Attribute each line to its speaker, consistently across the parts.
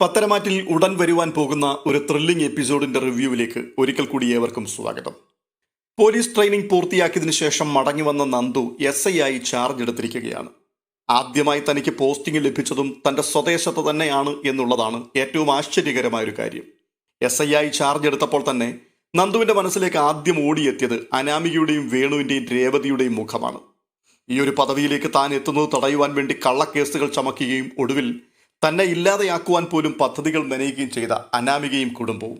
Speaker 1: പത്തരമാറ്റിൽ ഉടൻ വരുവാൻ പോകുന്ന ഒരു ത്രില്ലിംഗ് എപ്പിസോഡിന്റെ റിവ്യൂവിലേക്ക് ഒരിക്കൽ കൂടി ഏവർക്കും സ്വാഗതം. പോലീസ് ട്രെയിനിങ് പൂർത്തിയാക്കിയതിനു ശേഷം മടങ്ങി വന്ന നന്ദു എസ് ഐ ആയി ചാർജ് എടുത്തിരിക്കുകയാണ്. ആദ്യമായി തനിക്ക് പോസ്റ്റിംഗ് ലഭിച്ചതും തന്റെ സ്വദേശത്ത് തന്നെയാണ് എന്നുള്ളതാണ് ഏറ്റവും ആശ്ചര്യകരമായ ഒരു കാര്യം. എസ് ഐ ആയി ചാർജ് എടുത്തപ്പോൾ തന്നെ നന്ദുവിന്റെ മനസ്സിലേക്ക് ആദ്യം ഓടിയെത്തിയത് അനാമികയുടെയും വേണുവിന്റെയും രേവതിയുടെയും മുഖമാണ്. ഈ ഒരു പദവിയിലേക്ക് താൻ എത്തുന്നത് തടയുവാൻ വേണ്ടി കള്ളക്കേസുകൾ ചമക്കുകയും ഒടുവിൽ തന്നെ ഇല്ലാതെയാക്കുവാൻ പോലും പദ്ധതികൾ മെനയുകയും ചെയ്ത അനാമികയും കുടുംബവും.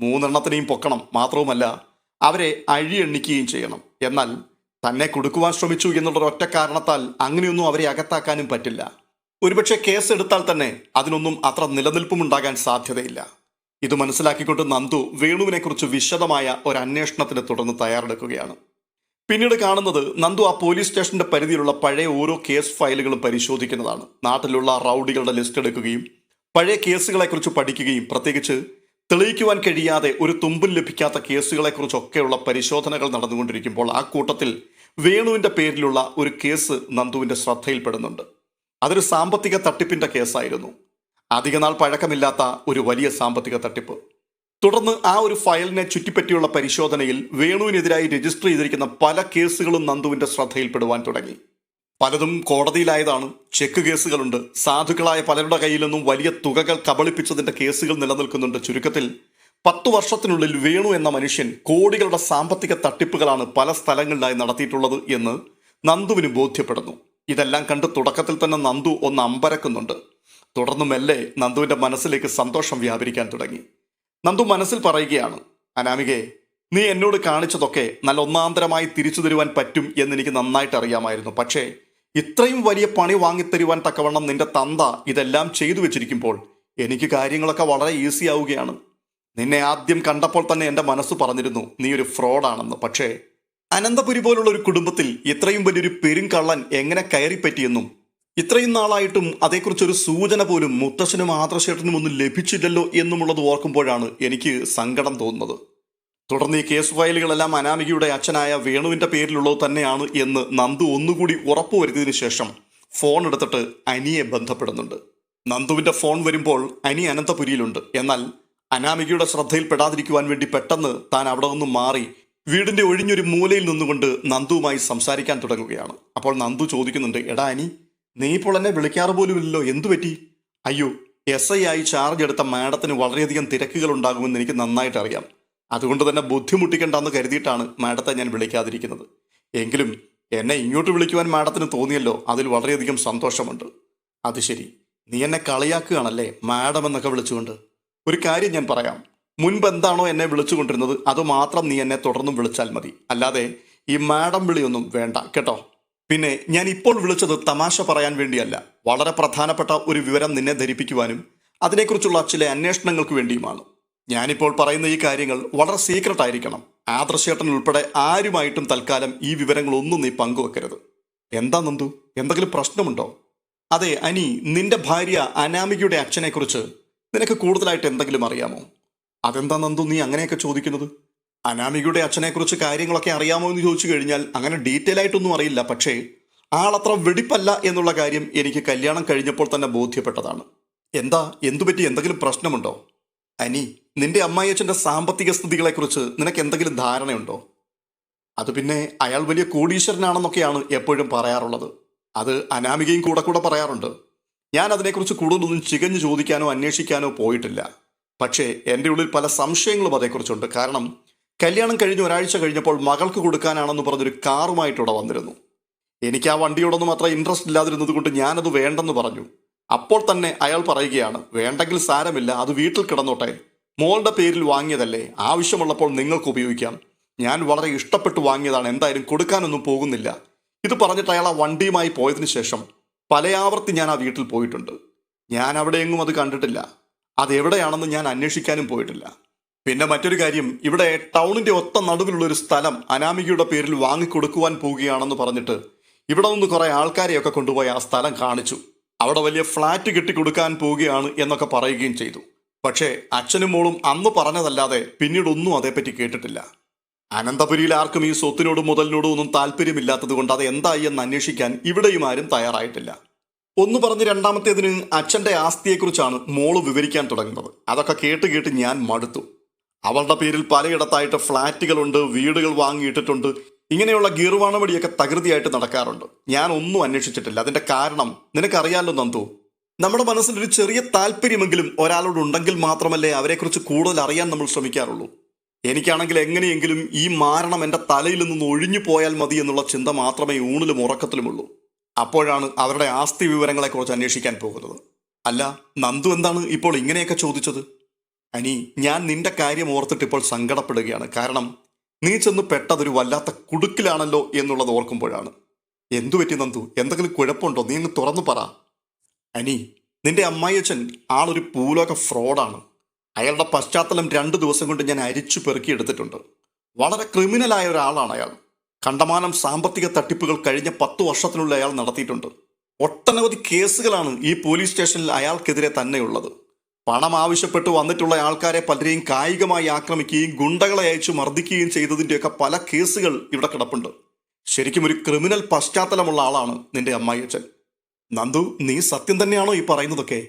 Speaker 1: മൂന്നെണ്ണത്തിനെയും പൊക്കണം മാത്രവുമല്ല അവരെ അഴിയെണ്ണിക്കുകയും ചെയ്യണം. എന്നാൽ തന്നെ കൊടുക്കുവാൻ ശ്രമിച്ചു എന്നുള്ള ഒറ്റ കാരണത്താൽ അങ്ങനെയൊന്നും അവരെ അകത്താക്കാനും പറ്റില്ല. ഒരുപക്ഷെ കേസ് എടുത്താൽ തന്നെ അതിനൊന്നും അത്ര നിലനിൽപ്പുമുണ്ടാകാൻ സാധ്യതയില്ല. ഇത് മനസ്സിലാക്കിക്കൊണ്ട് നന്ദു വേണുവിനെക്കുറിച്ച് വിശദമായ ഒരു അന്വേഷണത്തിന് തുടർന്ന് തയ്യാറെടുക്കുകയാണ്. പിന്നീട് കാണുന്നത് നന്ദു ആ പോലീസ് സ്റ്റേഷന്റെ പരിധിയിലുള്ള പഴയ ഓരോ കേസ് ഫയലുകളും പരിശോധിക്കുന്നതാണ്. നാട്ടിലുള്ള റൌഡികളുടെ ലിസ്റ്റ് എടുക്കുകയും പഴയ കേസുകളെക്കുറിച്ച് പഠിക്കുകയും പ്രത്യേകിച്ച് തെളിയിക്കുവാൻ കഴിയാതെ ഒരു തുമ്പിൽ ലഭിക്കാത്ത കേസുകളെക്കുറിച്ചൊക്കെയുള്ള പരിശോധനകൾ നടന്നുകൊണ്ടിരിക്കുമ്പോൾ ആ കൂട്ടത്തിൽ വേണുവിന്റെ പേരിലുള്ള ഒരു കേസ് നന്ദുവിന്റെ ശ്രദ്ധയിൽപ്പെടുന്നുണ്ട്. അതൊരു സാമ്പത്തിക തട്ടിപ്പിന്റെ കേസായിരുന്നു. അധികനാൾ പഴക്കമില്ലാത്ത ഒരു വലിയ സാമ്പത്തിക തട്ടിപ്പ്. തുടർന്ന് ആ ഒരു ഫയലിനെ ചുറ്റിപ്പറ്റിയുള്ള പരിശോധനയിൽ വേണുവിനെതിരായി രജിസ്റ്റർ ചെയ്തിരിക്കുന്ന പല കേസുകളും നന്ദുവിന്റെ ശ്രദ്ധയിൽപ്പെടുവാൻ തുടങ്ങി. പലതും കോടതിയിലായതാണ്. ചെക്ക് കേസുകളുണ്ട്. സാധുക്കളായ പലരുടെ കയ്യിൽ നിന്നും വലിയ തുകകൾ കബളിപ്പിച്ചതിന്റെ കേസുകൾ നിലനിൽക്കുന്നുണ്ട്. ചുരുക്കത്തിൽ പത്തു വർഷത്തിനുള്ളിൽ വേണു എന്ന മനുഷ്യൻ കോടികളുടെ സാമ്പത്തിക തട്ടിപ്പുകളാണ് പല സ്ഥലങ്ങളിലായി നടത്തിയിട്ടുള്ളത് എന്ന് നന്ദുവിന് ബോധ്യപ്പെടുന്നു. ഇതെല്ലാം കണ്ട് തുടക്കത്തിൽ തന്നെ നന്ദു ഒന്ന് അമ്പരക്കുന്നുണ്ട്. തുടർന്ന് മെല്ലെ നന്ദുവിന്റെ മനസ്സിലേക്ക് സന്തോഷം വ്യാപരിക്കാൻ തുടങ്ങി. നന്ദു മനസ്സിൽ പറയുകയാണ് അനാമികെ നീ എന്നോട് കാണിച്ചതൊക്കെ നല്ല ഒന്നാന്തരമായി തിരിച്ചു തരുവാൻ പറ്റും എന്ന് എനിക്ക് നന്നായിട്ട് അറിയാമായിരുന്നു പക്ഷേ ഇത്രയും വലിയ പണി വാങ്ങിത്തരുവാൻ തക്കവണ്ണം നിന്റെ തന്ത ഇതെല്ലാം ചെയ്തു വെച്ചിരിക്കുമ്പോൾ എനിക്ക് കാര്യങ്ങളൊക്കെ വളരെ ഈസി ആവുകയാണ്. നിന്നെ ആദ്യം കണ്ടപ്പോൾ തന്നെ എന്റെ മനസ്സ് പറഞ്ഞിരുന്നു നീ ഒരു ഫ്രോഡാണെന്ന്. പക്ഷേ അനന്തപുരി പോലുള്ള ഒരു കുടുംബത്തിൽ ഇത്രയും വലിയൊരു പെരുങ്കള്ളൻ എങ്ങനെ കയറിപ്പറ്റിയെന്നും ഇത്രയും നാളായിട്ടും അതേക്കുറിച്ചൊരു സൂചന പോലും മുത്തശ്ശനും ആദർശേട്ടനും ഒന്നും ലഭിച്ചില്ലല്ലോ എന്നുമുള്ളത് ഓർക്കുമ്പോഴാണ് എനിക്ക് സങ്കടം തോന്നുന്നത്. തുടർന്ന് ഈ കേസ് ഫയലുകളെല്ലാം അനാമികയുടെ അച്ഛനായ വേണുവിന്റെ പേരിലുള്ളത് തന്നെയാണ് എന്ന് നന്ദു ഒന്നുകൂടി ഉറപ്പുവരുത്തിയതിനു ശേഷം ഫോൺ എടുത്തിട്ട് അനിയെ ബന്ധപ്പെടുന്നുണ്ട്. നന്ദുവിന്റെ ഫോൺ വരുമ്പോൾ അനി അനന്തപുരിയിലുണ്ട്. എന്നാൽ അനാമികയുടെ ശ്രദ്ധയിൽപ്പെടാതിരിക്കുവാൻ വേണ്ടി പെട്ടെന്ന് താൻ അവിടെ നിന്നും മാറി വീടിന്റെ ഒഴിഞ്ഞൊരു മൂലയിൽ നിന്നുകൊണ്ട് നന്ദുവുമായി സംസാരിക്കാൻ തുടങ്ങുകയാണ്. അപ്പോൾ നന്ദു ചോദിക്കുന്നുണ്ട് എടാ അനി നീ ഇപ്പോൾ എന്നെ വിളിക്കാറ് പോലുമില്ലല്ലോ. എന്തു പറ്റി? അയ്യോ എസ് ഐ ആയി ചാർജ് എടുത്ത മാഡത്തിന് വളരെയധികം തിരക്കുകൾ ഉണ്ടാകുമെന്ന് എനിക്ക് നന്നായിട്ട് അറിയാം. അതുകൊണ്ട് തന്നെ ബുദ്ധിമുട്ടിക്കണ്ടെന്ന് കരുതിയിട്ടാണ് മാഡത്തെ ഞാൻ വിളിക്കാതിരിക്കുന്നത്. എങ്കിലും എന്നെ ഇങ്ങോട്ട് വിളിക്കുവാൻ മാഡത്തിന് തോന്നിയല്ലോ. അതിൽ വളരെയധികം സന്തോഷമുണ്ട്. അത് ശരി. നീ എന്നെ കളിയാക്കുകയാണല്ലേ? മാഡം എന്നൊക്കെ വിളിച്ചുകൊണ്ട്. ഒരു കാര്യം ഞാൻ പറയാം. മുൻപ് എന്താണോ എന്നെ വിളിച്ചുകൊണ്ടിരുന്നത് അത് മാത്രം നീ എന്നെ തുടർന്നും വിളിച്ചാൽ മതി. അല്ലാതെ ഈ മാഡം വിളിയൊന്നും വേണ്ട. കേട്ടോ? പിന്നെ ഞാൻ ഇപ്പോൾ വിളിച്ചത് തമാശ പറയാൻ വേണ്ടിയല്ല. വളരെ പ്രധാനപ്പെട്ട ഒരു വിവരം നിന്നെ ധരിപ്പിക്കുവാനും അതിനെക്കുറിച്ചുള്ള ചില അന്വേഷണങ്ങൾക്ക് വേണ്ടിയുമാണ്. ഞാനിപ്പോൾ പറയുന്ന ഈ കാര്യങ്ങൾ വളരെ സീക്രട്ട് ആയിരിക്കണം. ആദർശേട്ടൻ ഉൾപ്പെടെ ആരുമായിട്ടും തൽക്കാലം ഈ വിവരങ്ങളൊന്നും നീ പങ്കുവെക്കരുത്. എന്താ നന്ദു? എന്തെങ്കിലും പ്രശ്നമുണ്ടോ? അതെ അനി നിന്റെ ഭാര്യ അനാമികയുടെ അച്ഛനെക്കുറിച്ച് നിനക്ക് കൂടുതലായിട്ട് എന്തെങ്കിലും അറിയാമോ? അതെന്താ നന്ദു നീ അങ്ങനെയൊക്കെ ചോദിക്കുന്നത്? അനാമികയുടെ അച്ഛനെക്കുറിച്ച് കാര്യങ്ങളൊക്കെ അറിയാമോ എന്ന് ചോദിച്ചു കഴിഞ്ഞാൽ അങ്ങനെ ഡീറ്റെയിൽ ആയിട്ടൊന്നും അറിയില്ല. പക്ഷേ ആളത്ര വെടിപ്പല്ല എന്നുള്ള കാര്യം എനിക്ക് കല്യാണം കഴിഞ്ഞപ്പോൾ തന്നെ ബോധ്യപ്പെട്ടതാണ്. എന്താ? എന്തുപറ്റി? എന്തെങ്കിലും പ്രശ്നമുണ്ടോ? അനി നിന്റെ അമ്മായിയച്ഛന്റെ സാമ്പത്തിക സ്ഥിതികളെക്കുറിച്ച് നിനക്ക് എന്തെങ്കിലും ധാരണയുണ്ടോ? അത് പിന്നെ അയാൾ വലിയ കോടീശ്വരനാണെന്നൊക്കെയാണ് എപ്പോഴും പറയാറുള്ളത്. അത് അനാമികയും കൂടെ കൂടെ പറയാറുണ്ട്. ഞാൻ അതിനെക്കുറിച്ച് കൂടുതലൊന്നും ചികഞ്ഞു ചോദിക്കാനോ അന്വേഷിക്കാനോ പോയിട്ടില്ല. പക്ഷേ എന്റെ ഉള്ളിൽ പല സംശയങ്ങളും അതേക്കുറിച്ചുണ്ട്. കാരണം കല്യാണം കഴിഞ്ഞ് ഒരാഴ്ച കഴിഞ്ഞപ്പോൾ മകൾക്ക് കൊടുക്കാനാണെന്ന് പറഞ്ഞൊരു കാറുമായിട്ടിവിടെ വന്നിരുന്നു. എനിക്ക് ആ വണ്ടിയോടൊന്നും അത്ര ഇൻട്രസ്റ്റ് ഇല്ലാതിരുന്നത് കൊണ്ട് ഞാനത് വേണ്ടെന്ന് പറഞ്ഞു. അപ്പോൾ തന്നെ അയാൾ പറയുകയാണ് വേണ്ടെങ്കിൽ സാരമില്ല അത് വീട്ടിൽ കിടന്നോട്ടെ. മോളുടെ പേരിൽ വാങ്ങിയതല്ലേ? ആവശ്യമുള്ളപ്പോൾ നിങ്ങൾക്ക് ഉപയോഗിക്കാം. ഞാൻ വളരെ ഇഷ്ടപ്പെട്ട് വാങ്ങിയതാണ് എന്തായാലും കൊടുക്കാനൊന്നും പോകുന്നില്ല. ഇത് പറഞ്ഞിട്ട് അയാൾ ആ വണ്ടിയുമായി പോയതിനു ശേഷം പലയാവർത്തി ഞാൻ ആ വീട്ടിൽ പോയിട്ടുണ്ട്. ഞാൻ അവിടെയെങ്ങും അത് കണ്ടിട്ടില്ല. അതെവിടെയാണെന്ന് ഞാൻ അന്വേഷിക്കാനും പോയിട്ടില്ല. പിന്നെ മറ്റൊരു കാര്യം ഇവിടെ ടൗണിന്റെ ഒത്ത നടുവിലുള്ള ഒരു സ്ഥലം അനാമികയുടെ പേരിൽ വാങ്ങിക്കൊടുക്കുവാൻ പോവുകയാണെന്ന് പറഞ്ഞിട്ട് ഇവിടെ നിന്ന് കുറെ ആൾക്കാരെയൊക്കെ കൊണ്ടുപോയി ആ സ്ഥലം കാണിച്ചു. അവിടെ വലിയ ഫ്ലാറ്റ് കെട്ടിക്കൊടുക്കാൻ പോവുകയാണ് എന്നൊക്കെ പറയുകയും ചെയ്തു. പക്ഷേ അച്ഛനും മോളും അന്ന് പറഞ്ഞതല്ലാതെ പിന്നീടൊന്നും അതേപ്പറ്റി കേട്ടിട്ടില്ല. അനന്തപുരിയിൽ ആർക്കും ഈ സ്വത്തിനോടും മുതലിനോടും ഒന്നും താല്പര്യമില്ലാത്തത് കൊണ്ട് അത് എന്തായി എന്ന് അന്വേഷിക്കാൻ ഇവിടെയും ആരും തയ്യാറായിട്ടില്ല. ഒന്ന് പറഞ്ഞ് രണ്ടാമത്തേതിന് അച്ഛന്റെ ആസ്തിയെക്കുറിച്ചാണ് മോൾ വിവരിക്കാൻ തുടങ്ങുന്നത്. അതൊക്കെ കേട്ട് കേട്ട് ഞാൻ മടുത്തു. അവളുടെ പേരിൽ പലയിടത്തായിട്ട് ഫ്ളാറ്റുകളുണ്ട് വീടുകൾ വാങ്ങിയിട്ടിട്ടുണ്ട്. ഇങ്ങനെയുള്ള ഗീർവാണവടിയൊക്കെ തകൃതിയായിട്ട് നടക്കാറുണ്ട്. ഞാൻ ഒന്നും അന്വേഷിച്ചിട്ടില്ല. അതിന്റെ കാരണം നിനക്കറിയാലോ നന്ദു? നമ്മുടെ മനസ്സിൽ ഒരു ചെറിയ താല്പര്യമെങ്കിലും ഒരാളോട് ഉണ്ടെങ്കിൽ മാത്രമല്ലേ അവരെക്കുറിച്ച് കൂടുതൽ അറിയാൻ നമ്മൾ ശ്രമിക്കാറുള്ളൂ. എനിക്കാണെങ്കിൽ എങ്ങനെയെങ്കിലും ഈ മാരണം എന്റെ തലയിൽ നിന്ന് ഒഴിഞ്ഞു പോയാൽ മതി എന്നുള്ള ചിന്ത മാത്രമേ ഊണിലും ഉറക്കത്തിലുമുള്ളൂ. അപ്പോഴാണ് അവരുടെ ആസ്തി വിവരങ്ങളെക്കുറിച്ച് അന്വേഷിക്കാൻ പോകുന്നത്. അല്ല നന്ദു എന്താണ് ഇപ്പോൾ ഇങ്ങനെയൊക്കെ ചോദിച്ചത്? അനി ഞാൻ നിന്റെ കാര്യം ഓർത്തിട്ട് ഇപ്പോൾ സങ്കടപ്പെടുകയാണ്. കാരണം നീ ചെന്ന് പെട്ടതൊരു വല്ലാത്ത കുടുക്കിലാണല്ലോ എന്നുള്ളത് ഓർക്കുമ്പോഴാണ്. എന്തു പറ്റി നന്ദു? എന്തെങ്കിലും കുഴപ്പമുണ്ടോ? നീ അങ്ങ് തുറന്നു പറ. അനി നിന്റെ അമ്മായിയച്ഛൻ ആളൊരു പൂലോക ഫ്രോഡാണ്. അയാളുടെ പശ്ചാത്തലം രണ്ട് ദിവസം കൊണ്ട് ഞാൻ അരിച്ചു പെറുക്കിയെടുത്തിട്ടുണ്ട് വളരെ ക്രിമിനലായ ഒരാളാണ് അയാൾ. കണ്ടമാനം സാമ്പത്തിക തട്ടിപ്പുകൾ കഴിഞ്ഞ പത്ത് വർഷത്തിനുള്ളിൽ അയാൾ നടത്തിയിട്ടുണ്ട്. ഒട്ടനവധി കേസുകളാണ് ഈ പോലീസ് സ്റ്റേഷനിൽ അയാൾക്കെതിരെ തന്നെയുള്ളത്. പണം ആവശ്യപ്പെട്ട് വന്നിട്ടുള്ള ആൾക്കാരെ പലരെയും കായികമായി ആക്രമിക്കുകയും ഗുണ്ടകളെ അയച്ചു മർദ്ദിക്കുകയും ചെയ്തതിന്റെയൊക്കെ പല കേസുകൾ ഇവിടെ കിടപ്പുണ്ട്. ശരിക്കും ഒരു ക്രിമിനൽ പശ്ചാത്തലമുള്ള ആളാണ് നിന്റെ അമ്മായിയച്ഛൻ നന്ദു നീ സത്യം തന്നെയാണോ ഈ പറയുന്നതൊക്കെ?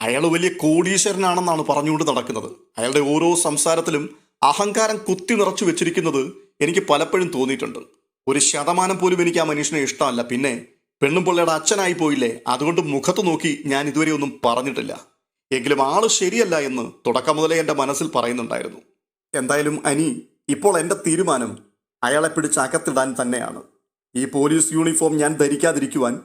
Speaker 1: അയാൾ വലിയ കോടീശ്വരനാണെന്നാണ് പറഞ്ഞുകൊണ്ട് നടക്കുന്നത്. അയാളുടെ ഓരോ സംസാരത്തിലും അഹങ്കാരം കുത്തി നിറച്ചു വെച്ചിരിക്കുന്നത് എനിക്ക് പലപ്പോഴും തോന്നിയിട്ടുണ്ട്. ഒരു ശതമാനം പോലും എനിക്ക് ആ മനുഷ്യനെ ഇഷ്ടമല്ല. പിന്നെ പെണ്ണും പിള്ളയുടെ അച്ഛനായി പോയില്ലേ? അതുകൊണ്ട് മുഖത്ത് നോക്കി ഞാൻ ഇതുവരെ ഒന്നും പറഞ്ഞിട്ടില്ല. എങ്കിലും ആൾ ശരിയല്ല എന്ന് തുടക്കം മുതലേ എന്റെ മനസ്സിൽ പറയുന്നുണ്ടായിരുന്നു. എന്തായാലും അനി ഇപ്പോൾ എന്റെ തീരുമാനം അയാളെ പിടിച്ച് അകത്തിടാൻ തന്നെയാണ്. ഈ പോലീസ് യൂണിഫോം ഞാൻ ധരിക്കാതിരിക്കുവാൻ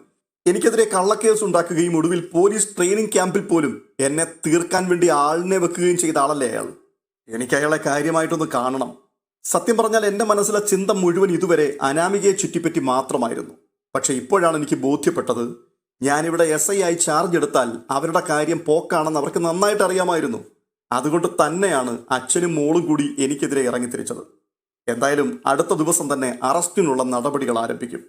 Speaker 1: എനിക്കെതിരെ കള്ളക്കേസ് ഉണ്ടാക്കുകയും ഒടുവിൽ പോലീസ് ട്രെയിനിങ് ക്യാമ്പിൽ പോലും എന്നെ തീർക്കാൻ വേണ്ടി ആളിനെ വെക്കുകയും ചെയ്ത ആളല്ലേ അയാൾ. എനിക്ക് അയാളെ കാര്യമായിട്ടൊന്ന് കാണണം. സത്യം പറഞ്ഞാൽ എന്റെ മനസ്സിലെ ചിന്ത മുഴുവൻ ഇതുവരെ അനാമികയെ ചുറ്റിപ്പറ്റി മാത്രമായിരുന്നു. പക്ഷെ ഇപ്പോഴാണ് എനിക്ക് ബോധ്യപ്പെട്ടത് ഞാനിവിടെ എസ് ഐ ആയി ചാർജ് എടുത്താൽ അവരുടെ കാര്യം പോക്കാണെന്ന് അവർക്ക് നന്നായിട്ട് അറിയാമായിരുന്നു. അതുകൊണ്ട് തന്നെയാണ് അച്ഛനും മോളും കൂടി എനിക്കെതിരെ ഇറങ്ങിത്തിരിച്ചത്. എന്തായാലും അടുത്ത ദിവസം തന്നെ അറസ്റ്റിനുള്ള നടപടികൾ ആരംഭിക്കും.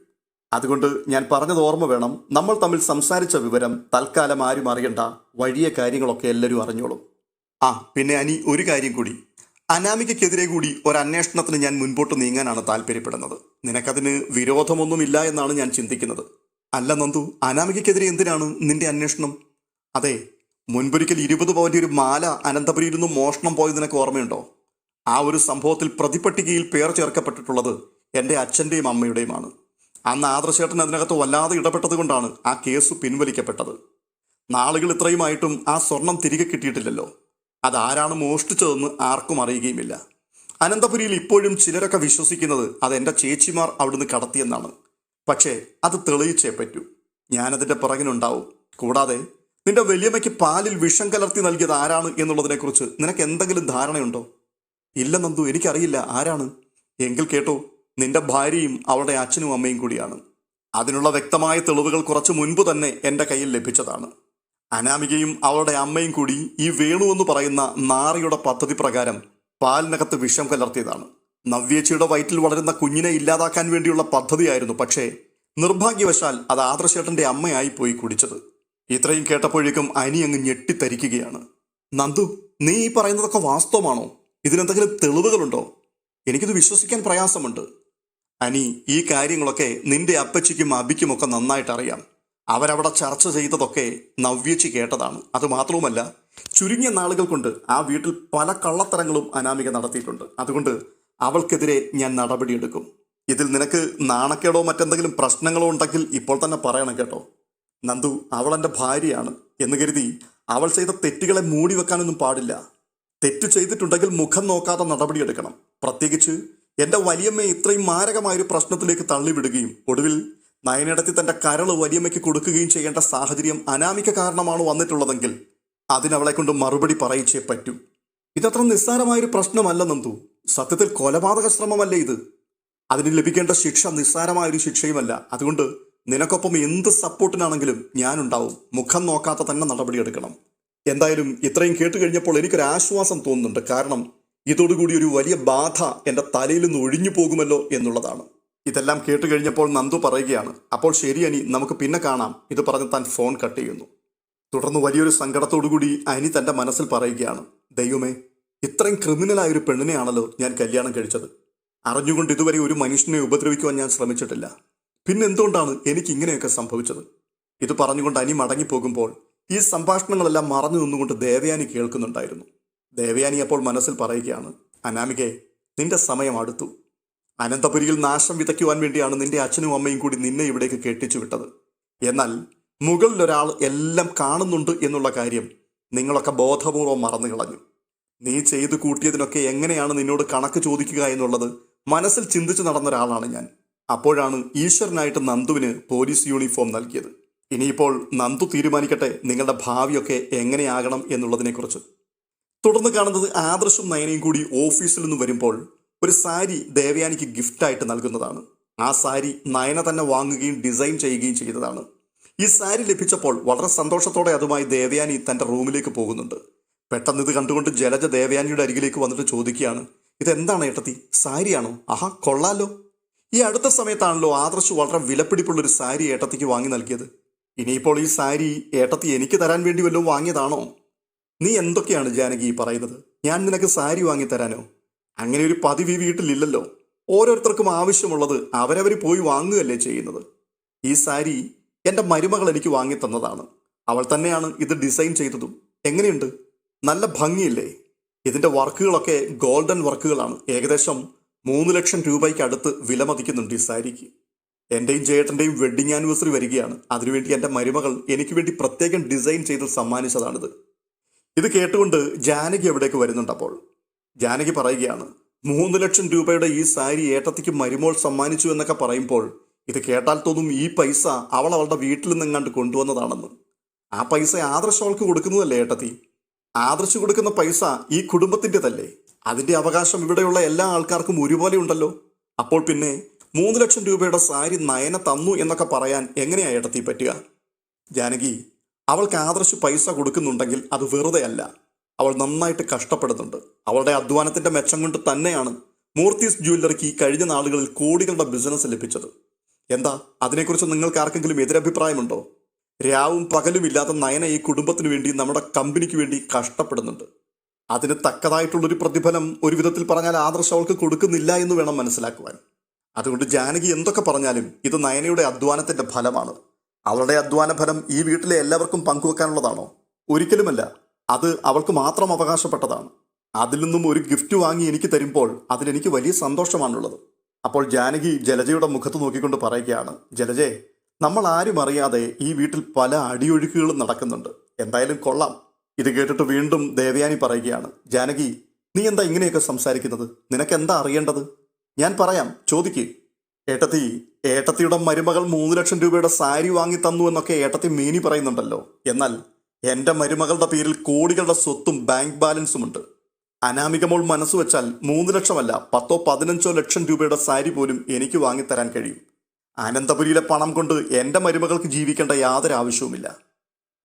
Speaker 1: അതുകൊണ്ട് ഞാൻ പറഞ്ഞത് ഓർമ്മ വേണം. നമ്മൾ തമ്മിൽ സംസാരിച്ച വിവരം തൽക്കാലം ആരും അറിയണ്ട. വഴിയ കാര്യങ്ങളൊക്കെ എല്ലാവരും അറിഞ്ഞോളും. ആ പിന്നെ അനി ഒരു കാര്യം കൂടി. അനാമികയ്ക്കെതിരെ കൂടി ഒരു അന്വേഷണത്തിന് ഞാൻ മുൻപോട്ട് നീങ്ങാനാണ് താല്പര്യപ്പെടുന്നത്. നിനക്കതിന് വിരോധമൊന്നുമില്ല എന്നാണ് ഞാൻ ചിന്തിക്കുന്നത്. അല്ല നന്ദു അനാമികയ്ക്കെതിരെ എന്തിനാണ് നിന്റെ അന്വേഷണം? അതെ മുൻപൊരിക്കൽ ഇരുപത് പവന്റെ ഒരു മാല അനന്തപുരിയിൽ നിന്നും മോഷണം പോയത് നിനക്ക് ഓർമ്മയുണ്ടോ? ആ ഒരു സംഭവത്തിൽ പ്രതിപട്ടികയിൽ പേർ ചേർക്കപ്പെട്ടിട്ടുള്ളത് എന്റെ അച്ഛന്റെയും അമ്മയുടെയുമാണ്. അന്ന് ആദർശേട്ടൻ അതിനകത്ത് വല്ലാതെ ഇടപെട്ടത് കൊണ്ടാണ് ആ കേസ് പിൻവലിക്കപ്പെട്ടത്. നാളുകൾ ഇത്രയുമായിട്ടും ആ സ്വർണം തിരികെ കിട്ടിയിട്ടില്ലല്ലോ. അതാരാണ് മോഷ്ടിച്ചതെന്ന് ആർക്കും അറിയുകയുമില്ല. അനന്തപുരിയിൽ ഇപ്പോഴും ചിലരൊക്കെ വിശ്വസിക്കുന്നത് അത് എന്റെ ചേച്ചിമാർ അവിടുന്ന് കടത്തിയെന്നാണ്. പക്ഷേ അത് തെളിയിച്ചേ പറ്റൂ. ഞാനതിന്റെ പുറകിനുണ്ടാവും കൂടാതെ നിന്റെ വലിയമ്മയ്ക്ക് പാലിൽ വിഷം കലർത്തി നൽകിയത് ആരാണ് എന്നുള്ളതിനെക്കുറിച്ച് നിനക്ക് എന്തെങ്കിലും ധാരണയുണ്ടോ? ഇല്ല നന്ദു എനിക്കറിയില്ല ആരാണ്. എങ്കിൽ കേട്ടോ നിന്റെ ഭാര്യയും അവളുടെ അച്ഛനും അമ്മയും കൂടിയാണ്. അതിനുള്ള വ്യക്തമായ തെളിവുകൾ കുറച്ച് മുൻപ് തന്നെ എന്റെ കയ്യിൽ ലഭിച്ചതാണ്. അനാമികയും അവളുടെ അമ്മയും കൂടി ഈ വേണു എന്ന് പറയുന്ന നാറിയുടെ പദ്ധതി പ്രകാരം പാലിനകത്ത് വിഷം കലർത്തിയതാണ്. നവ്യേച്ചിയുടെ വയറ്റിൽ വളരുന്ന കുഞ്ഞിനെ ഇല്ലാതാക്കാൻ വേണ്ടിയുള്ള പദ്ധതിയായിരുന്നു പക്ഷേ നിർഭാഗ്യവശാൽ അത് ആദർശേട്ടന്റെ അമ്മയായി പോയി കുടിച്ചത്. ഇത്രയും കേട്ടപ്പോഴേക്കും അനി അങ്ങ് ഞെട്ടിത്തരിക്കുകയാണ്. നന്ദു നീ ഈ പറയുന്നതൊക്കെ വാസ്തവമാണോ? ഇതിനെന്തെങ്കിലും തെളിവുകളുണ്ടോ? എനിക്കിത് വിശ്വസിക്കാൻ പ്രയാസമുണ്ട്. അനി ഈ കാര്യങ്ങളൊക്കെ നിന്റെ അപ്പച്ചിക്കും അബിക്കുമൊക്കെ നന്നായിട്ട് അറിയാം അവരവിടെ ചർച്ച ചെയ്തതൊക്കെ നവ്യച്ചി കേട്ടതാണ്. അത് മാത്രവുമല്ല ചുരുങ്ങിയ നാളുകൾ കൊണ്ട് ആ വീട്ടിൽ പല കള്ളത്തരങ്ങളും അനാമിക നടത്തിയിട്ടുണ്ട്. അതുകൊണ്ട് അവൾക്കെതിരെ ഞാൻ നടപടിയെടുക്കും. ഇതിൽ നിനക്ക് നാണക്കേടോ മറ്റെന്തെങ്കിലും പ്രശ്നങ്ങളോ ഉണ്ടെങ്കിൽ ഇപ്പോൾ തന്നെ പറയണം കേട്ടോ. നന്ദു അവൾ എന്റെ ഭാര്യയാണ് എന്ന് കരുതി അവൾ ചെയ്ത തെറ്റുകളെ മൂടി വെക്കാനൊന്നും പാടില്ല. തെറ്റ് ചെയ്തിട്ടുണ്ടെങ്കിൽ മുഖം നോക്കാതെ നടപടിയെടുക്കണം. പ്രത്യേകിച്ച് എന്റെ വലിയമ്മയെ ഇത്രയും മാരകമായൊരു പ്രശ്നത്തിലേക്ക് തള്ളിവിടുകയും ഒടുവിൽ നയനിടത്തി തന്റെ കരൾ വലിയമ്മയ്ക്ക് കൊടുക്കുകയും ചെയ്യേണ്ട സാഹചര്യം അനാമിക കാരണമാണ് വന്നിട്ടുള്ളതെങ്കിൽ അതിനവളെ കൊണ്ട് മറുപടി പറയിച്ചേ പറ്റൂ. ഇതത്ര നിസ്സാരമായൊരു പ്രശ്നമല്ല നന്ദു. സത്യത്തിൽ കൊലപാതക ശ്രമമല്ലേ ഇത്? അതിന് ലഭിക്കേണ്ട ശിക്ഷ നിസ്സാരമായൊരു ശിക്ഷയുമല്ല. അതുകൊണ്ട് നിനക്കൊപ്പം എന്ത് സപ്പോർട്ടിനാണെങ്കിലും ഞാനുണ്ടാവും. മുഖം നോക്കാത്ത തന്നെ നടപടിയെടുക്കണം. എന്തായാലും ഇത്രയും കേട്ട് കഴിഞ്ഞപ്പോൾ എനിക്കൊരു ആശ്വാസം തോന്നുന്നുണ്ട്. കാരണം ഇതോടുകൂടി ഒരു വലിയ ബാധ എന്റെ തലയിൽ നിന്ന് ഒഴിഞ്ഞു പോകുമല്ലോ എന്നുള്ളതാണ്. ഇതെല്ലാം കേട്ട് കഴിഞ്ഞപ്പോൾ നന്ദു പറയുകയാണ്. അപ്പോൾ ശരി അനി നമുക്ക് പിന്നെ കാണാം. ഇത് പറഞ്ഞ് താൻ ഫോൺ കട്ട് ചെയ്യുന്നു. തുടർന്ന് വലിയൊരു സങ്കടത്തോടുകൂടി അനി തന്റെ മനസ്സിൽ പറയുകയാണ്. ദൈവമേ ഇത്രയും ക്രിമിനലായ ഒരു പെണ്ണിനെയാണല്ലോ ഞാൻ കല്യാണം കഴിച്ചത്. അറിഞ്ഞുകൊണ്ട് ഇതുവരെ ഒരു മനുഷ്യനെ ഉപദ്രവിക്കുവാൻ ഞാൻ ശ്രമിച്ചിട്ടില്ല. പിന്നെ എന്തുകൊണ്ടാണ് എനിക്ക് ഇങ്ങനെയൊക്കെ സംഭവിച്ചത്? ഇത് പറഞ്ഞുകൊണ്ട് അനി മടങ്ങിപ്പോകുമ്പോൾ ഈ സംഭാഷണങ്ങളെല്ലാം മറന്നു നിന്നുകൊണ്ട് ദേവയാനി കേൾക്കുന്നുണ്ടായിരുന്നു. ദേവയാനി അപ്പോൾ മനസ്സിൽ പറയുകയാണ് അനാമികെ നിന്റെ സമയം അടുത്തു. അനന്തപുരിയിൽ നാശം വിതയ്ക്കുവാൻ വേണ്ടിയാണ് നിന്റെ അച്ഛനും അമ്മയും കൂടി നിന്നെ ഇവിടേക്ക് കെട്ടിച്ചു വിട്ടത് എന്നാൽ മുകളിലൊരാൾ എല്ലാം കാണുന്നുണ്ട് എന്നുള്ള കാര്യം നിങ്ങളൊക്കെ ബോധപൂർവം മറന്നു കളഞ്ഞു നീ ചെയ്തു കൂട്ടിയതിനൊക്കെ എങ്ങനെയാണ് നിന്നോട് കണക്ക് ചോദിക്കുക എന്നുള്ളത് മനസ്സിൽ ചിന്തിച്ചു നടന്ന ഒരാളാണ് ഞാൻ. അപ്പോഴാണ് ഈശ്വരനായിട്ട് നന്ദുവിന് പോലീസ് യൂണിഫോം നൽകിയത്. ഇനിയിപ്പോൾ നന്ദു തീരുമാനിക്കട്ടെ നിങ്ങളുടെ ഭാവിയൊക്കെ എങ്ങനെയാകണം എന്നുള്ളതിനെക്കുറിച്ച്. തുടർന്ന് കാണുന്നത് ആദർശും നയനയും കൂടി ഓഫീസിൽ നിന്ന് വരുമ്പോൾ ഒരു സാരി ദേവയാനിക്ക് ഗിഫ്റ്റായിട്ട് നൽകുന്നതാണ്. ആ സാരി നയന തന്നെ വാങ്ങുകയും ഡിസൈൻ ചെയ്യുകയും ചെയ്തതാണ്. ഈ സാരി ലഭിച്ചപ്പോൾ വളരെ സന്തോഷത്തോടെ അതുമായി ദേവയാനി തന്റെ റൂമിലേക്ക് പോകുന്നുണ്ട്. പെട്ടെന്ന് ഇത് കണ്ടുകൊണ്ട് ജലജ ദേവയാനിയുടെ അരികിലേക്ക് വന്നിട്ട് ചോദിക്കുകയാണ് ഇതെന്താണ് ഏട്ടത്തി? സാരിയാണോ? ആഹാ കൊള്ളാലോ. ഈ അടുത്ത സമയത്താണല്ലോ ആദർശ് വളരെ വിലപിടിപ്പുള്ള ഒരു സാരി ഏട്ടത്തിക്ക് വാങ്ങി നൽകിയത്. ഇനിയിപ്പോൾ ഈ സാരി ഏട്ടത്തി എനിക്ക് തരാൻ വേണ്ടി വല്ലതും വാങ്ങിയതാണോ? നീ എന്തൊക്കെയാണ് ജാനകി പറയുന്നത്? ഞാൻ നിനക്ക് സാരി വാങ്ങി തരാനോ? അങ്ങനെ ഒരു പതിവ് വീട്ടിലില്ലല്ലോ. ഓരോരുത്തർക്കും ആവശ്യമുള്ളത് അവരവർ പോയി വാങ്ങുകയല്ലേ ചെയ്യുന്നത്. ഈ സാരി എന്റെ മരുമകൾ എനിക്ക് വാങ്ങി തന്നതാണ്. അവൾ തന്നെയാണ് ഇത് ഡിസൈൻ ചെയ്തതും. എങ്ങനെയുണ്ട്? നല്ല ഭംഗിയില്ലേ? ഇതിന്റെ വർക്കുകളൊക്കെ ഗോൾഡൻ വർക്കുകളാണ്. ഏകദേശം മൂന്ന് ലക്ഷം രൂപയ്ക്ക് അടുത്ത് വില മതിക്കുന്നുണ്ട് ഈ സാരിക്ക്. എന്റെയും ചേട്ടന്റെയും വെഡിങ് ആനിവേഴ്സറി വരികയാണ്. അതിനുവേണ്ടി എന്റെ മരുമകൾ എനിക്ക് വേണ്ടി പ്രത്യേകം ഡിസൈൻ ചെയ്ത് സമ്മാനിച്ചതാണിത്. ഇത് കേട്ടുകൊണ്ട് ജാനകി എവിടേക്ക് വരുന്നുണ്ട് അപ്പോൾ. ജാനകി പറയുകയാണ് മൂന്ന് ലക്ഷം രൂപയുടെ ഈ സാരി ഏട്ടത്തിക്ക് മരുമോൾ സമ്മാനിച്ചു എന്നൊക്കെ പറയുമ്പോൾ ഇത് കേട്ടാൽ തോന്നും ഈ പൈസ അവൾ അവളുടെ വീട്ടിൽ നിന്നെങ്ങാണ്ട് കൊണ്ടുവന്നതാണെന്ന്. ആ പൈസ ആദർശ് അവൾക്ക് കൊടുക്കുന്നതല്ലേ ഏട്ടത്തി? ആദർശ് കൊടുക്കുന്ന പൈസ ഈ കുടുംബത്തിന്റെതല്ലേ? അതിന്റെ അവകാശം ഇവിടെയുള്ള എല്ലാ ആൾക്കാർക്കും ഒരുപോലെ ഉണ്ടല്ലോ അപ്പോൾ പിന്നെ മൂന്ന് ലക്ഷം രൂപയുടെ സാരി നയന തന്നു എന്നൊക്കെ പറയാൻ എങ്ങനെയാ ഇടത്തി പറ്റുക? ജാനകി അവൾക്ക് ആദർശ് പൈസ കൊടുക്കുന്നുണ്ടെങ്കിൽ അത് വെറുതെയല്ല. അവൾ നന്നായിട്ട് കഷ്ടപ്പെടുന്നുണ്ട്. അവളുടെ അധ്വാനത്തിന്റെ മെച്ചം കൊണ്ട് തന്നെയാണ് മൂർത്തീസ് ജ്വല്ലറിക്ക് ഈ കഴിഞ്ഞ നാളുകളിൽ കോടികളുടെ ബിസിനസ് ലഭിച്ചത്. എന്താ? അതിനെക്കുറിച്ച് നിങ്ങൾക്ക് ആർക്കെങ്കിലും എതിരഭിപ്രായമുണ്ടോ? രാവും പകലും ഇല്ലാത്ത നയന ഈ കുടുംബത്തിന് വേണ്ടി നമ്മുടെ കമ്പനിക്ക് വേണ്ടി കഷ്ടപ്പെടുന്നുണ്ട്. അതിന് തക്കതായിട്ടുള്ളൊരു പ്രതിഫലം ഒരു വിധത്തിൽ പറഞ്ഞാൽ ആദർശ് അവൾക്ക് കൊടുക്കുന്നില്ല എന്ന് വേണം മനസ്സിലാക്കുവാൻ. അതുകൊണ്ട് ജാനകി എന്തൊക്കെ പറഞ്ഞാലും ഇത് നയനയുടെ അധ്വാനത്തിന്റെ ഫലമാണ്. അവളുടെ അധ്വാന ഫലം ഈ വീട്ടിലെ എല്ലാവർക്കും പങ്കുവെക്കാനുള്ളതാണോ? ഒരിക്കലുമല്ല. അത് അവൾക്ക് മാത്രം അവകാശപ്പെട്ടതാണ്. അതിൽ നിന്നും ഒരു ഗിഫ്റ്റ് വാങ്ങി എനിക്ക് തരുമ്പോൾ അതിലെനിക്ക് വലിയ സന്തോഷമാണുള്ളത്. അപ്പോൾ ജാനകി ജലജയുടെ മുഖത്ത് നോക്കിക്കൊണ്ട് പറയുകയാണ് ജലജെ നമ്മൾ ആരും അറിയാതെ ഈ വീട്ടിൽ പല അടിയൊഴുക്കുകളും നടക്കുന്നുണ്ട്. എന്തായാലും കൊള്ളാം. ഇത് കേട്ടിട്ട് വീണ്ടും ദേവയാനി പറയുകയാണ് ജാനകി നീ എന്താ ഇങ്ങനെയൊക്കെ സംസാരിക്കുന്നത്? നിനക്ക് എന്താ അറിയേണ്ടത്? ഞാൻ പറയാം ചോദിക്ക്. ഏട്ടത്തി ഏട്ടത്തിയുടെ മരുമകൾ മൂന്ന് ലക്ഷം രൂപയുടെ സാരി വാങ്ങി തന്നു എന്നൊക്കെ ഏട്ടത്തി മീനി പറയുന്നുണ്ടല്ലോ. എന്നാൽ എന്റെ മരുമകളുടെ പേരിൽ കോടികളുടെ സ്വത്തും ബാങ്ക് ബാലൻസും ഉണ്ട് അനാമികമോൾ മനസ്സ് വെച്ചാൽ മൂന്ന് ലക്ഷമല്ല പത്തോ പതിനഞ്ചോ ലക്ഷം രൂപയുടെ സാരി പോലും എനിക്ക് വാങ്ങിത്തരാൻ കഴിയും. അനന്തപുരിയിലെ പണം കൊണ്ട് എന്റെ മരുമകൾക്ക് ജീവിക്കേണ്ട യാതൊരു ആവശ്യവുമില്ല.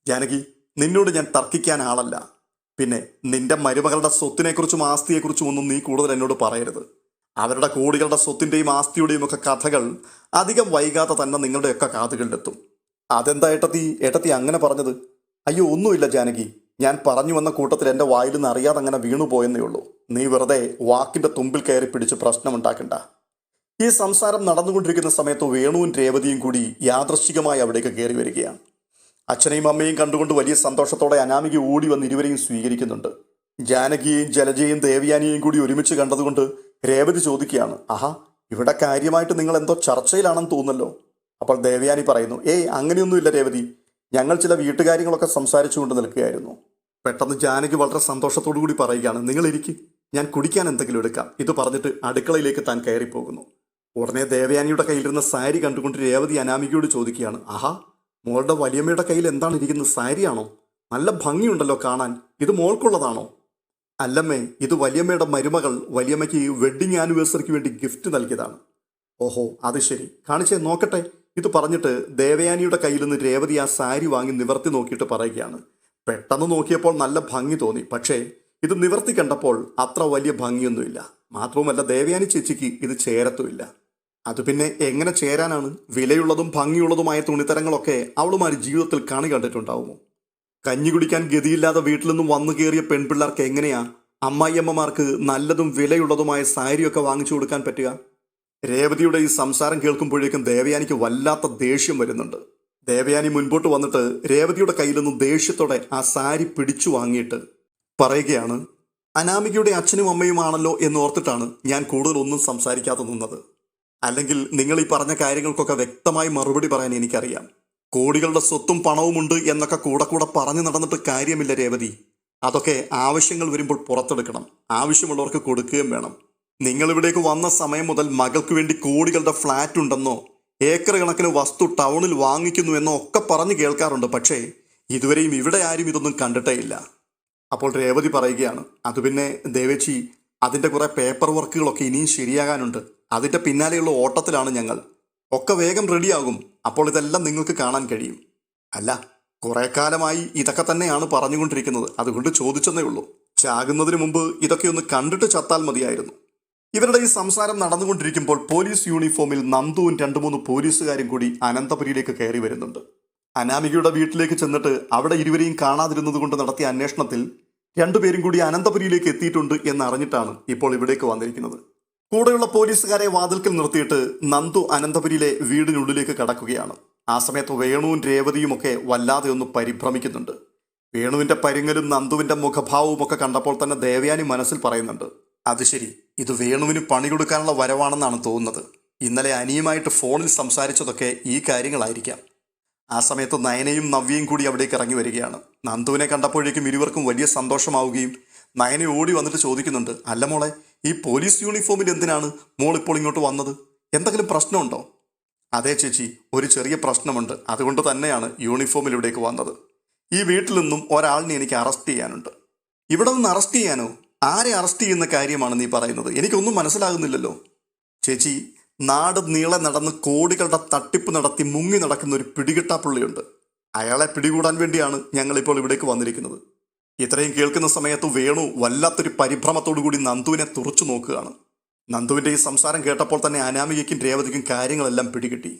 Speaker 1: ജാനകി നിന്നോട് ഞാൻ തർക്കിക്കാൻ ആളല്ല. പിന്നെ നിന്റെ മരുമകളുടെ സ്വത്തിനെക്കുറിച്ചും ആസ്തിയെക്കുറിച്ചും ഒന്നും നീ കൂടുതൽ എന്നോട് പറയരുത്. അവരുടെ കോടികളുടെ സ്വത്തിന്റെയും ആസ്തിയുടെയും ഒക്കെ കഥകൾ അധികം വൈകാതെ തന്നെ നിങ്ങളുടെയൊക്കെ കാതുകളിലെത്തും. അതെന്താ ഏട്ടത്തി ഏട്ടത്തി അങ്ങനെ പറഞ്ഞത്? അയ്യോ ഒന്നുമില്ല ജാനകി. ഞാൻ പറഞ്ഞു വന്ന കൂട്ടത്തിൽ എന്റെ വായിൽ നിന്ന് അറിയാതെ അങ്ങനെ വീണുപോയെന്നേ ഉള്ളൂ. നീ വെറുതെ വാക്കിന്റെ തുമ്പിൽ കയറി പിടിച്ച് പ്രശ്നമുണ്ടാക്കണ്ട. ഈ സംസാരം നടന്നുകൊണ്ടിരിക്കുന്ന സമയത്ത് വേണുവും രേവതിയും കൂടി യാദൃശ്ചികമായി അവിടേക്ക് കയറി വരികയാണ്. അച്ഛനെയും അമ്മയും കണ്ടുകൊണ്ട് വലിയ സന്തോഷത്തോടെ അനാമിക ഓടി വന്ന് ഇരുവരെയും സ്വീകരിക്കുന്നുണ്ട്. ജാനകിയെയും ജലജയും ദേവയാനിയെയും കൂടി ഒരുമിച്ച് കണ്ടതുകൊണ്ട് രേവതി ചോദിക്കുകയാണ് ആഹാ ഇവിടെ കാര്യമായിട്ട് നിങ്ങൾ എന്തോ ചർച്ചയിലാണെന്ന് തോന്നുന്നല്ലോ? അപ്പോൾ ദേവയാനി പറയുന്നു ഏയ് അങ്ങനെയൊന്നുമില്ല രേവതി. ഞങ്ങൾ ചില വീട്ടുകാര്യങ്ങളൊക്കെ സംസാരിച്ചുകൊണ്ട് നിൽക്കുകയായിരുന്നു. പെട്ടെന്ന് ജാനകി വളരെ സന്തോഷത്തോടു കൂടി പറയുകയാണ് നിങ്ങൾ ഇരിക്ക് ഞാൻ കുടിക്കാൻ എന്തെങ്കിലും എടുക്കാം. ഇത് പറഞ്ഞിട്ട് അടുക്കളയിലേക്ക് താൻ കയറിപ്പോകുന്നു. ഉടനെ ദേവയാനിയുടെ കയ്യിലിരുന്ന സാരി കണ്ടുകൊണ്ട് രേവതി അനാമികയോട് ചോദിക്കുകയാണ് ആഹാ മോളുടെ വലിയമ്മയുടെ കയ്യിൽ എന്താണ് ഇരിക്കുന്നത്? സാരിയാണോ? നല്ല ഭംഗിയുണ്ടല്ലോ കാണാൻ. ഇത് മോൾക്കുള്ളതാണോ? അല്ലമ്മേ ഇത് വലിയമ്മയുടെ മരുമകൾ. വലിയമ്മയ്ക്ക് വെഡിങ് ആനിവേഴ്സറിക്ക് വേണ്ടി ഗിഫ്റ്റ് നൽകിയതാണ്. ഓഹോ അത് ശരി. കാണിച്ചേ നോക്കട്ടെ. ഇത് പറഞ്ഞിട്ട് ദേവയാനിയുടെ കയ്യിൽ നിന്ന് രേവതി ആ സാരി വാങ്ങി നിവർത്തി നോക്കിയിട്ട് പറയുകയാണ്. പെട്ടെന്ന് നോക്കിയപ്പോൾ നല്ല ഭംഗി തോന്നി. പക്ഷേ ഇത് നിവർത്തി കണ്ടപ്പോൾ അത്ര വലിയ ഭംഗിയൊന്നുമില്ല. മാത്രവുമല്ല ദേവയാനി ചേച്ചിക്ക് ഇത് ചേരത്തുമില്ല. അത് പിന്നെ എങ്ങനെ ചേരാനാണ് വിലയുള്ളതും ഭംഗിയുള്ളതുമായ തുണിത്തരങ്ങളൊക്കെ അവളുമാര് ജീവിതത്തിൽ കാണി കണ്ടിട്ടുണ്ടാവുമോ? കഞ്ഞി കുടിക്കാൻ ഗതിയില്ലാതെ വീട്ടിൽ നിന്നും വന്നു കയറിയ പെൺപിള്ളേർക്ക് എങ്ങനെയാ അമ്മായിയമ്മമാർക്ക് നല്ലതും വിലയുള്ളതുമായ സാരിയൊക്കെ വാങ്ങിച്ചു കൊടുക്കാൻ പറ്റുക? രേവതിയുടെ ഈ സംസാരം കേൾക്കുമ്പോഴേക്കും ദേവയാനിക്ക് വല്ലാത്ത ദേഷ്യം വരുന്നുണ്ട്. ദേവയാനി മുൻപോട്ട് വന്നിട്ട് രേവതിയുടെ കയ്യിൽ നിന്ന് ദേഷ്യത്തോടെ ആ സാരി പിടിച്ചു വാങ്ങിയിട്ട് പറയുകയാണ് അനാമികയുടെ അച്ഛനും അമ്മയുമാണല്ലോ എന്ന് ഓർത്തിട്ടാണ് ഞാൻ കൂടുതലൊന്നും സംസാരിക്കാതെ നിന്നത്. അല്ലെങ്കിൽ നിങ്ങൾ ഈ പറഞ്ഞ കാര്യങ്ങൾക്കൊക്കെ വ്യക്തമായി മറുപടി പറയാൻ എനിക്കറിയാം. കോടികളുടെ സ്വത്തും പണവുമുണ്ട് എന്നൊക്കെ കൂടെ കൂടെ പറഞ്ഞു നടന്നിട്ട് കാര്യമില്ല രേവതി. അതൊക്കെ ആവശ്യങ്ങൾ വരുമ്പോൾ പുറത്തെടുക്കണം. ആവശ്യമുള്ളവർക്ക് കൊടുക്കുകയും വേണം. നിങ്ങളിവിടേക്ക് വന്ന സമയം മുതൽ മകൾക്ക് വേണ്ടി കോടികളുടെ ഫ്ലാറ്റ് ഉണ്ടെന്നോ ഏക്കർ കണക്കിന് വസ്തു ടൗണിൽ വാങ്ങിക്കുന്നു എന്നോ ഒക്കെ പറഞ്ഞു കേൾക്കാറുണ്ട്. പക്ഷേ ഇതുവരെയും ഇവിടെ ആരും ഇതൊന്നും കണ്ടിട്ടേ ഇല്ല. അപ്പോൾ രേവതി പറയുകയാണ് അത് പിന്നെ ദേവേച്ചി അതിന്റെ കുറേ പേപ്പർ വർക്കുകളൊക്കെ ഇനിയും ശരിയാകാനുണ്ട്. അതിന്റെ പിന്നാലെയുള്ള ഓട്ടത്തിലാണ് ഞങ്ങൾ. ഒക്കെ വേഗം റെഡിയാകും അപ്പോൾ ഇതെല്ലാം നിങ്ങൾക്ക് കാണാൻ കഴിയും. അല്ല കുറെ കാലമായി ഇതൊക്കെ തന്നെയാണ് പറഞ്ഞുകൊണ്ടിരിക്കുന്നത്. അതുകൊണ്ട് ചോദിച്ചെന്നേ ഉള്ളൂ. ചാകുന്നതിന് മുമ്പ് ഇതൊക്കെ ഒന്ന് കണ്ടിട്ട് ചത്താൽ മതിയായിരുന്നു. ഇവരുടെ ഈ സംസാരം നടന്നുകൊണ്ടിരിക്കുമ്പോൾ പോലീസ് യൂണിഫോമിൽ നന്ദുവും രണ്ടു മൂന്ന് പോലീസുകാരും കൂടി അനന്തപുരിയിലേക്ക് കയറി വരുന്നുണ്ട്. അനാമികയുടെ വീട്ടിലേക്ക് ചെന്നിട്ട് അവിടെ ഇരുവരെയും കാണാതിരുന്നത് കൊണ്ട് നടത്തിയ അന്വേഷണത്തിൽ രണ്ടുപേരും കൂടി അനന്തപുരിയിലേക്ക് എത്തിയിട്ടുണ്ട് എന്നറിഞ്ഞിട്ടാണ് ഇപ്പോൾ ഇവിടേക്ക് വന്നിരിക്കുന്നത്. കൂടെയുള്ള പോലീസുകാരെ വാതിൽക്കൽ നിർത്തിയിട്ട് നന്ദു അനന്തപുരിയിലെ വീടിനുള്ളിലേക്ക് കടക്കുകയാണ്. ആ സമയത്ത് വേണുവും രേവതിയും ഒക്കെ വല്ലാതെ ഒന്ന് പരിഭ്രമിക്കുന്നുണ്ട്. വേണുവിന്റെ പരിങ്ങലും നന്ദുവിന്റെ മുഖഭാവവും ഒക്കെ കണ്ടപ്പോൾ തന്നെ ദേവയാനി മനസ്സിൽ പറയുന്നുണ്ട് അത് ശരി ഇത് വേണുവിന് പണി കൊടുക്കാനുള്ള വരവാണെന്നാണ് തോന്നുന്നത്. ഇന്നലെ അനിയുമായിട്ട് ഫോണിൽ സംസാരിച്ചതൊക്കെ ഈ കാര്യങ്ങളായിരിക്കാം. ആ സമയത്ത് നയനയും നവ്യയും കൂടി അവിടേക്ക് ഇറങ്ങി വരികയാണ്. നന്ദുവിനെ കണ്ടപ്പോഴേക്കും ഇരുവർക്കും വലിയ സന്തോഷമാവുകയും നയന ഓടി വന്നിട്ട് ചോദിക്കുന്നുണ്ട് അല്ല മോളെ ഈ പോലീസ് യൂണിഫോമിൽ എന്തിനാണ് മോൾ ഇപ്പോൾ ഇങ്ങോട്ട് വന്നത്? എന്തെങ്കിലും പ്രശ്നമുണ്ടോ? അതെ ചേച്ചി ഒരു ചെറിയ പ്രശ്നമുണ്ട്. അതുകൊണ്ട് തന്നെയാണ് യൂണിഫോമിൽ ഇവിടേക്ക് വന്നത്. ഈ വീട്ടിൽ നിന്നും ഒരാളിനെ എനിക്ക് അറസ്റ്റ് ചെയ്യാനുണ്ട്. ഇവിടെ നിന്ന് അറസ്റ്റ് ചെയ്യാനോ? ആരെ അറസ്റ്റ് ചെയ്യുന്ന കാര്യമാണ് നീ പറയുന്നത്? എനിക്കൊന്നും മനസ്സിലാകുന്നില്ലല്ലോ. ചേച്ചി നാട് നീളെ നടന്ന് കോടികളുടെ തട്ടിപ്പ് നടത്തി മുങ്ങി നടക്കുന്ന ഒരു പിടികിട്ടാ പുള്ളിയുണ്ട്. അയാളെ പിടികൂടാൻ വേണ്ടിയാണ് ഞങ്ങളിപ്പോൾ ഇവിടേക്ക് വന്നിരിക്കുന്നത്. ഇത്രയും കേൾക്കുന്ന സമയത്ത് വേണു വല്ലാത്തൊരു പരിഭ്രമത്തോടു കൂടി നന്ദുവിനെ തുറച്ചു നോക്കുകയാണ്. നന്ദുവിന്റെ ഈ സംസാരം കേട്ടപ്പോൾ തന്നെ അനാമികയ്ക്കും രേവതിക്കും കാര്യങ്ങളെല്ലാം പിടികിട്ടി.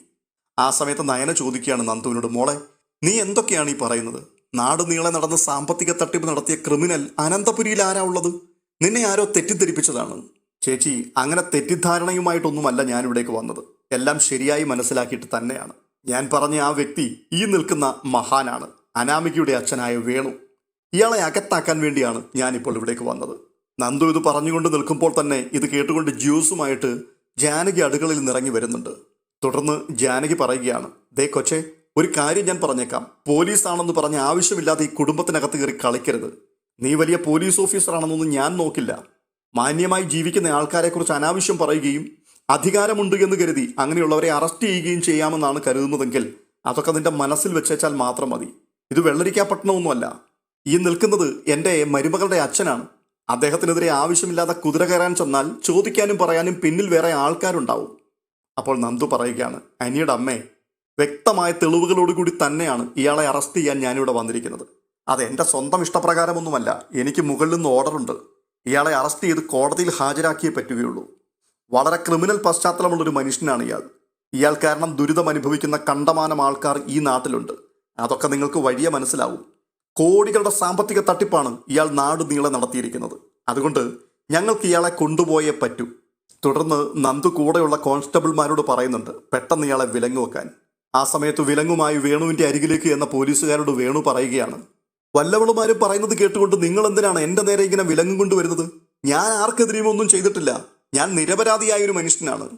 Speaker 1: ആ സമയത്ത് നയന ചോദിക്കുകയാണ് നന്ദുവിനോട് മോളെ നീ എന്തൊക്കെയാണ് ഈ പറയുന്നത്? നാട് നീളെ നടന്ന് സാമ്പത്തിക തട്ടിപ്പ് നടത്തിയ ക്രിമിനൽ അനന്തപുരിയിൽ ആരാ ഉള്ളത്? നിന്നെ ആരോ തെറ്റിദ്ധരിപ്പിച്ചതാണ്. ചേച്ചി അങ്ങനെ തെറ്റിദ്ധാരണയുമായിട്ടൊന്നുമല്ല ഞാൻ ഇവിടേക്ക് വന്നത്. എല്ലാം ശരിയായി മനസ്സിലാക്കിയിട്ട് തന്നെയാണ്. ഞാൻ പറഞ്ഞ ആ വ്യക്തി ഈ നിൽക്കുന്ന മഹാനാണ്. അനാമികയുടെ അച്ഛനായ വേണു. ഇയാളെ അകത്താക്കാൻ വേണ്ടിയാണ് ഞാനിപ്പോൾ ഇവിടേക്ക് വന്നത്. നന്ദു ഇത് പറഞ്ഞുകൊണ്ട് നിൽക്കുമ്പോൾ തന്നെ ഇത് കേട്ടുകൊണ്ട് ജ്യൂസുമായിട്ട് ജാനകി അടുക്കളയിൽ നിറങ്ങി വരുന്നുണ്ട്. തുടർന്ന് ജാനകി പറയുകയാണ് ദേ കൊച്ചെ ഒരു കാര്യം ഞാൻ പറഞ്ഞേക്കാം. പോലീസാണെന്ന് പറഞ്ഞ് ആവശ്യമില്ലാതെ ഈ കുടുംബത്തിനകത്ത് കയറി കളിക്കരുത്. നീ വലിയ പോലീസ് ഓഫീസറാണെന്നൊന്നും ഞാൻ നോക്കില്ല. മാന്യമായി ജീവിക്കുന്ന ആൾക്കാരെക്കുറിച്ച് അനാവശ്യം പറയുകയും അധികാരമുണ്ട് എന്ന് കരുതി അങ്ങനെയുള്ളവരെ അറസ്റ്റ് ചെയ്യുകയും ചെയ്യാമെന്നാണ് കരുതുന്നതെങ്കിൽ അതൊക്കെ നിന്റെ മനസ്സിൽ വെച്ചേച്ചാൽ മാത്രം മതി. ഇത് വെള്ളരിക്കാപ്പെട്ടണമൊന്നുമല്ല ഈ നിൽക്കുന്നത് എന്റെ മരുമകളുടെ അച്ഛനാണ്. അദ്ദേഹത്തിനെതിരെ ആവശ്യമില്ലാതെ കുതിര കയറാൻ ചെന്നാൽ ചോദിക്കാനും പറയാനും പിന്നിൽ വേറെ ആൾക്കാരുണ്ടാവും. അപ്പോൾ നന്ദു പറയുകയാണ് അനിയുടെ അമ്മേ വ്യക്തമായ തെളിവുകളോടുകൂടി തന്നെയാണ് ഇയാളെ അറസ്റ്റ് ചെയ്യാൻ ഞാനിവിടെ വന്നിരിക്കുന്നത്. അത് എന്റെ സ്വന്തം ഇഷ്ടപ്രകാരമൊന്നുമല്ല. എനിക്ക് മുകളിൽ നിന്ന് ഓർഡറുണ്ട്. ഇയാളെ അറസ്റ്റ് ചെയ്ത് കോടതിയിൽ ഹാജരാക്കിയേ പറ്റുകയുള്ളൂ. വളരെ ക്രിമിനൽ പശ്ചാത്തലമുള്ളൊരു മനുഷ്യനാണ് ഇയാൾ. ഇയാൾ കാരണം ദുരിതം അനുഭവിക്കുന്ന കണ്ടമാനം ആൾക്കാർ ഈ നാട്ടിലുണ്ട്. അതൊക്കെ നിങ്ങൾക്ക് വഴിയെ മനസ്സിലാവും. കോടികളുടെ സാമ്പത്തിക തട്ടിപ്പാണ് ഇയാൾ നാട് നീളെ നടത്തിയിരിക്കുന്നത്. അതുകൊണ്ട് ഞങ്ങൾക്ക് ഇയാളെ കൊണ്ടുപോയേ പറ്റൂ. തുടർന്ന് നന്ദു കൂടെയുള്ള കോൺസ്റ്റബിൾമാരോട് പറയുന്നുണ്ട് പെട്ടെന്ന് ഇയാളെ വിലങ്ങു വെക്കാൻ. ആ സമയത്ത് വിലങ്ങുമായി വേണുവിന്റെ അരികിലേക്ക് എന്ന പോലീസുകാരോട് വേണു പറയുകയാണ് വല്ലവളുമാരും പറയുന്നത് കേട്ടുകൊണ്ട് നിങ്ങൾ എന്തിനാണ് എന്റെ നേരെ ഇങ്ങനെ വിലങ്ങും കൊണ്ടുവരുന്നത്? ഞാൻ ആർക്കെതിരെയും ഒന്നും ചെയ്തിട്ടില്ല. ഞാൻ നിരപരാധിയായ ഒരു മനുഷ്യനാണ്.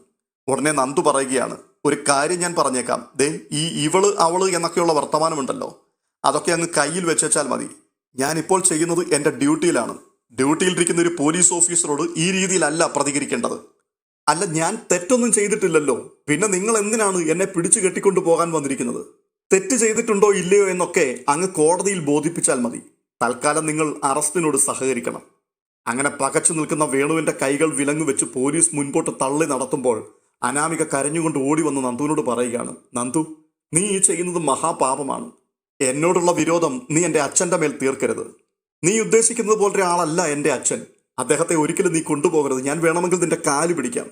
Speaker 1: ഉടനെ നന്ദു പറയുകയാണ് ഒരു കാര്യം ഞാൻ പറഞ്ഞേക്കാം. ദേ ഈ ഇവൾ അവൾ എന്നൊക്കെയുള്ള വർത്തമാനമുണ്ടല്ലോ. അതൊക്കെ അങ്ങ് കയ്യിൽ വെച്ചാൽ മതി. ഞാൻ ഇപ്പോൾ ചെയ്യുന്നത് എന്റെ ഡ്യൂട്ടിയിലാണ്. ഡ്യൂട്ടിയിലിരിക്കുന്ന ഒരു പോലീസ് ഓഫീസറോട് ഈ രീതിയിലല്ല പ്രതികരിക്കേണ്ടത്. അല്ല ഞാൻ തെറ്റൊന്നും ചെയ്തിട്ടില്ലല്ലോ. പിന്നെ നിങ്ങൾ എന്തിനാണ് എന്നെ പിടിച്ചു കെട്ടിക്കൊണ്ടു പോകാൻ വന്നിരിക്കുന്നത്? തെറ്റ് ചെയ്തിട്ടുണ്ടോ ഇല്ലയോ എന്നൊക്കെ അങ്ങ് കോടതിയിൽ ബോധിപ്പിച്ചാൽ മതി. തൽക്കാലം നിങ്ങൾ അറസ്റ്റിനോട് സഹകരിക്കണം. അങ്ങനെ പകച്ചു നിൽക്കുന്ന വേണുവിന്റെ കൈകൾ വിലങ്ങു വെച്ച് പോലീസ് മുൻപോട്ട് തള്ളി നടത്തുമ്പോൾ അനാമിക കരഞ്ഞുകൊണ്ട് ഓടി വന്ന് നന്ദുവിനോട് പറയുകയാണ് നന്ദു നീ ഈ ചെയ്യുന്നത് മഹാപാപമാണ്. എന്നോടുള്ള വിരോധം നീ എന്റെ അച്ഛന്റെ മേൽ തീർക്കരുത്. നീ ഉദ്ദേശിക്കുന്നത് പോലൊരു ആളല്ല എന്റെ അച്ഛൻ. അദ്ദേഹത്തെ ഒരിക്കലും നീ കൊണ്ടുപോകരുത്. ഞാൻ വേണമെങ്കിൽ നിന്റെ കാൽ പിടിക്കാം.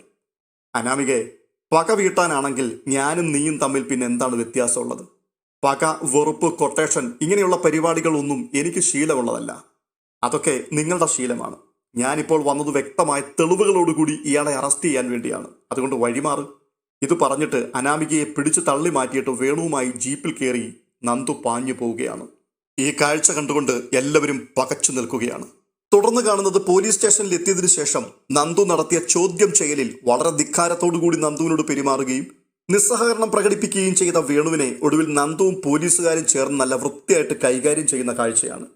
Speaker 1: അനാമികെ പക വീട്ടാനാണെങ്കിൽ ഞാനും നീയും തമ്മിൽ പിന്നെ എന്താണ് വ്യത്യാസമുള്ളത്? പക വെറുപ്പ് കൊട്ടേഷൻ ഇങ്ങനെയുള്ള പരിപാടികളൊന്നും എനിക്ക് ശീലമുള്ളതല്ല. അതൊക്കെ നിങ്ങളുടെ ശീലമാണ്. ഞാനിപ്പോൾ വന്നത് വ്യക്തമായ തെളിവുകളോടുകൂടി ഇയാളെ അറസ്റ്റ് ചെയ്യാൻ വേണ്ടിയാണ്. അതുകൊണ്ട് വഴിമാറ്. ഇത് പറഞ്ഞിട്ട് അനാമികയെ പിടിച്ചു തള്ളി മാറ്റിയിട്ട് വേണുവുമായി ജീപ്പിൽ കയറി നന്ദു പാഞ്ഞു പോവുകയാണ്. ഈ കാഴ്ച കണ്ടുകൊണ്ട് എല്ലാവരും പകച്ചു നിൽക്കുകയാണ്. തുടർന്ന് കാണുന്നത് പോലീസ് സ്റ്റേഷനിൽ എത്തിയതിനു ശേഷം നന്ദു നടത്തിയ ചോദ്യം ചെയ്യലിൽ വളരെ ധിക്കാരത്തോടുകൂടി നന്ദുവിനോട് പെരുമാറുകയും നിസ്സഹകരണം പ്രകടിപ്പിക്കുകയും ചെയ്ത വേണുവിനെ ഒടുവിൽ നന്ദുവും പോലീസുകാരും ചേർന്ന് നല്ല വൃത്തിയായിട്ട് കൈകാര്യം ചെയ്യുന്ന കാഴ്ചയാണ്.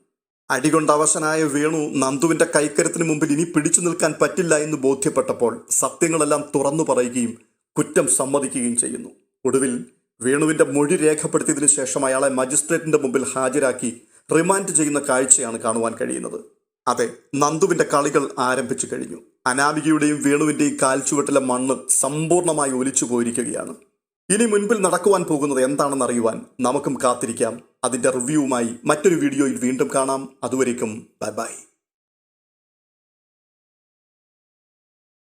Speaker 1: അടികൊണ്ട് അവശനായ വേണു നന്ദുവിന്റെ കൈക്കരത്തിന് മുമ്പിൽ ഇനി പിടിച്ചു നിൽക്കാൻ പറ്റില്ല എന്ന് ബോധ്യപ്പെട്ടപ്പോൾ സത്യങ്ങളെല്ലാം തുറന്നു പറയുകയും കുറ്റം സമ്മതിക്കുകയും ചെയ്യുന്നു. ഒടുവിൽ വേണുവിന്റെ മൊഴി രേഖപ്പെടുത്തിയതിനു ശേഷം അയാളെ മജിസ്ട്രേറ്റിന്റെ മുമ്പിൽ ഹാജരാക്കി റിമാൻഡ് ചെയ്യുന്ന കാഴ്ചയാണ് കാണുവാൻ കഴിയുന്നത്. അതെ നന്ദുവിന്റെ കളികൾ ആരംഭിച്ചു കഴിഞ്ഞു. അനാമികയുടെയും വേണുവിന്റെയും കാൽച്ചുവട്ടിലെ മണ്ണ് സമ്പൂർണമായി ഒലിച്ചു പോയിരിക്കുകയാണ്. ഇനി മുൻപിൽ നടക്കുവാൻ പോകുന്നത് എന്താണെന്ന് അറിയുവാൻ നമുക്കും കാത്തിരിക്കാം. അതിന്റെ റിവ്യൂവുമായി മറ്റൊരു വീഡിയോയിൽ വീണ്ടും കാണാം. അതുവരേക്കും ബൈ ബൈ.